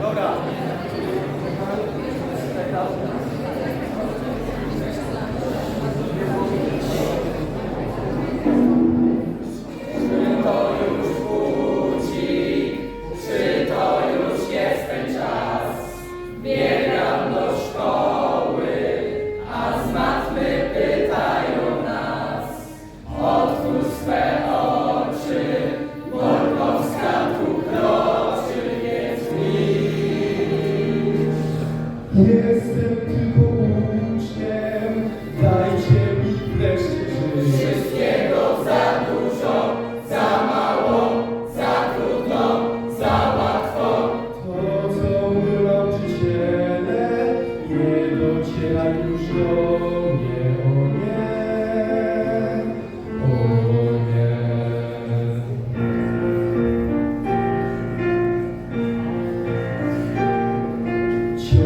Dobra. Yeah.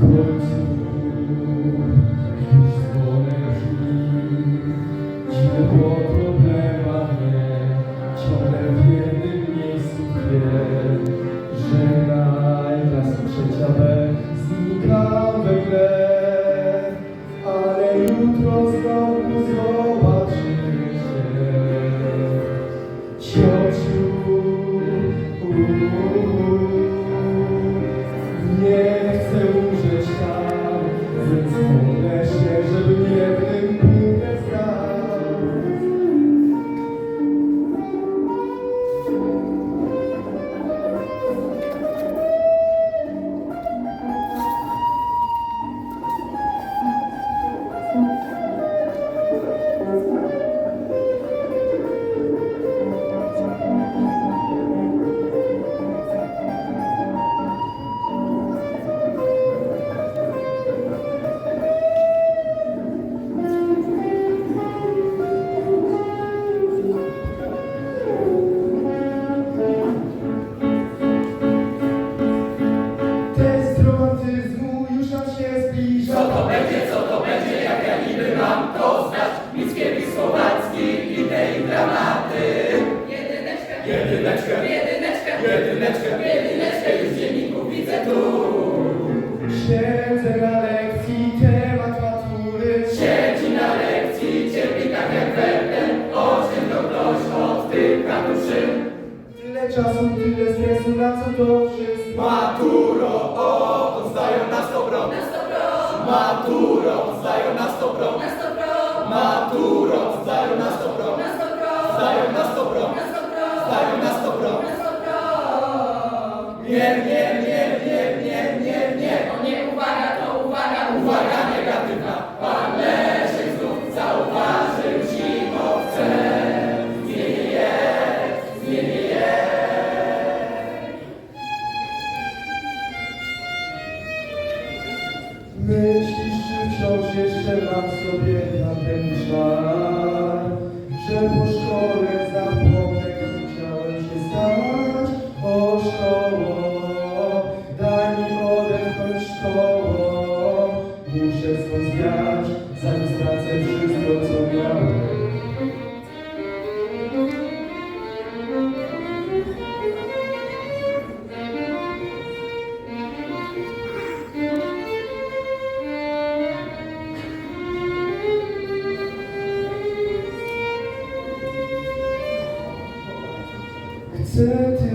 Deus. Siedzę na lekcji, temat matury. Siedzi na lekcji, cierpi tak jak werten Oczem do ktoś odtyka Tyle czasu, tyle stresu, na co to wszystko? Maturo, o, oddają nas dobrą Na stopro Maturo, oddają nas dobrą Na stopro Maturo, oddają Na stopro nas dobrą Myślisz, czy wciąż jeszcze mam sobie na ten czas, że po szkole zapomnę. to